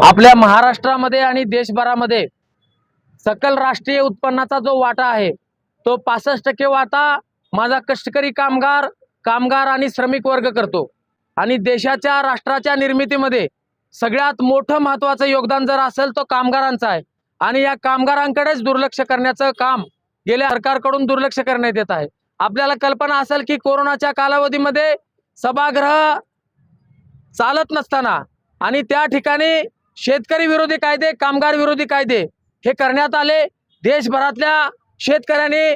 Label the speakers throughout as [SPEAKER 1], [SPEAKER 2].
[SPEAKER 1] आपल्या महाराष्ट्रामध्ये आणि देशभरामध्ये सकल राष्ट्रीय उत्पन्नाचा जो वाटा आहे तो पासष्ट टक्के वाटा माझा कष्टकरी कामगार कामगार आणि श्रमिक वर्ग करतो. आणि देशाच्या राष्ट्राच्या निर्मितीमध्ये सगळ्यात मोठं महत्त्वाचं योगदान जर असेल तो कामगारांचं आहे. आणि या कामगारांकडेच दुर्लक्ष करण्याचं काम गेल्या सरकारकडून दुर्लक्ष करण्यात येत आहे. आपल्याला कल्पना असेल की कोरोनाच्या कालावधीमध्ये सभागृह चालत नसताना आणि त्या ठिकाणी शेतकरी विरोधी कायदे कामगार विरोधी कायदे हे करण्यात आले. देशभरातल्या शेतकऱ्यांनी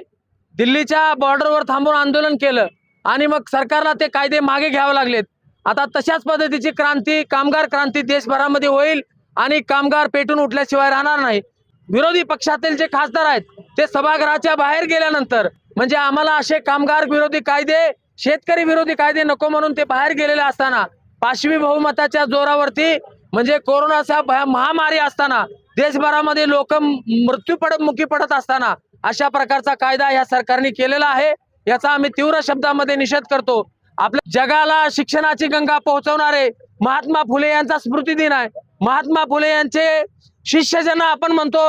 [SPEAKER 1] दिल्लीच्या बॉर्डरवर थांबून आंदोलन केलं आणि मग सरकारला ते कायदे मागे घ्यावे लागलेत. आता तशाच पद्धतीची क्रांती कामगार क्रांती देशभरामध्ये होईल आणि कामगार पेटून उठल्याशिवाय राहणार नाही. विरोधी पक्षातील जे खासदार आहेत ते सभागृहाच्या बाहेर गेल्यानंतर म्हणजे आम्हाला असे कामगार विरोधी कायदे शेतकरी विरोधी कायदे नको म्हणून ते बाहेर गेलेले असताना पाशवी बहुमताच्या जोरावरती म्हणजे कोरोनाचा महामारी असताना देशभरामध्ये लोक मृत्यू पडत मुखी पडत असताना अशा प्रकारचा कायदा या सरकारने केलेला आहे. याचा आम्ही तीव्र शब्दामध्ये निषेध करतो. आपल्या जगाला शिक्षणाची गंगा पोहोचवणारे महात्मा फुले यांचा स्मृती दिन आहे. महात्मा फुले यांचे शिष्य ज्यांना आपण म्हणतो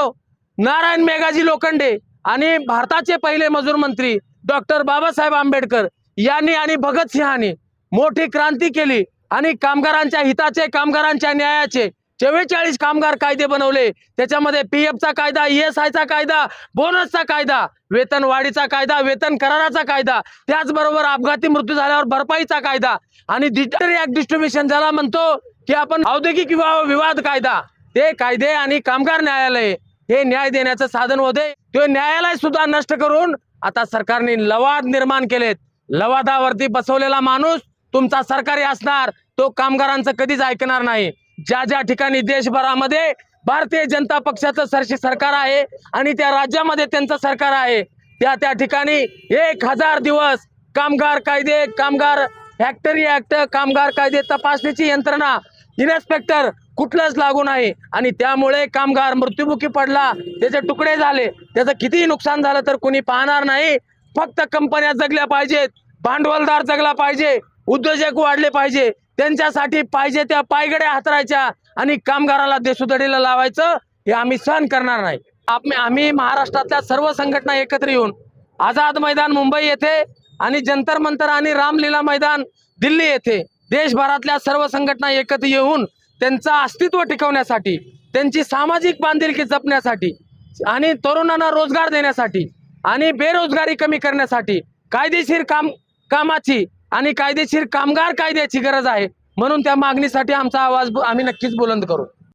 [SPEAKER 1] नारायण मेघाजी लोखंडे आणि भारताचे पहिले मजूर मंत्री डॉक्टर बाबासाहेब आंबेडकर यांनी आणि भगतसिंहांनी मोठी क्रांती केली. आणि कामगारांच्या हिताचे कामगारांच्या न्यायाचे. चव्वेचाळीस कामगार कायदे बनवले. त्याच्यामध्ये पी चा कायदा ई एस आयचा कायदा बोनसचा कायदा वेतन वाढीचा कायदा वेतन कराराचा कायदा त्याचबरोबर अपघाती मृत्यू झाल्यावर भरपाईचा कायदा आणि डिजिटल ऍक्ट डिस्ट्रीब्युशन ज्याला म्हणतो की आपण औद्योगिक विवाह विवाद कायदा. ते कायदे आणि कामगार न्यायालय हे न्याय देण्याचं साधन होते. ते न्यायालय सुद्धा नष्ट करून आता सरकारने लवाद निर्माण केलेत. लवादावरती बसवलेला माणूस तुमचा सरकारी असणार. तो कामगारांचं कधीच ऐकणार नाही. ज्या ज्या ठिकाणी देशभरामध्ये भारतीय जनता पक्षाचं सरशी सरकार आहे आणि त्या राज्यामध्ये त्यांचं सरकार आहे त्या त्या ठिकाणी एक हजार दिवस कामगार कायदे कामगार फॅक्टरी ऍक्ट कामगार कायदे तपासणीची यंत्रणा इन्स्पेक्टर कुठलंच लागू नाही. आणि त्यामुळे कामगार मृत्युमुखी पडला त्याचे तुकडे झाले त्याचं कितीही नुकसान झालं तर कोणी पाहणार नाही. फक्त कंपन्या जगल्या पाहिजेत भांडवलदार जगला पाहिजे उद्योजक वाढले पाहिजे. त्यांच्यासाठी पाहिजे त्या पायगड्या हातरायच्या आणि कामगाराला देशोदडीला लावायचं हे आम्ही सहन करणार नाही. आम्ही आम्ही महाराष्ट्रातल्या सर्व संघटना एकत्र येऊन आझाद मैदान मुंबई येथे आणि जंतर मंतर आणि रामलीला मैदान दिल्ली येथे देशभरातल्या सर्व संघटना एकत्र येऊन त्यांचं अस्तित्व टिकवण्यासाठी त्यांची सामाजिक बांधिलकी जपण्यासाठी आणि तरुणांना रोजगार देण्यासाठी आणि बेरोजगारी कमी करण्यासाठी कायदेशीर काम कामाची आणि कायदेशीर कामगार कायद्याची गरज आहे. म्हणून त्या मागणीसाठी आमचा आवाज आम्ही नक्कीच बुलंद करू.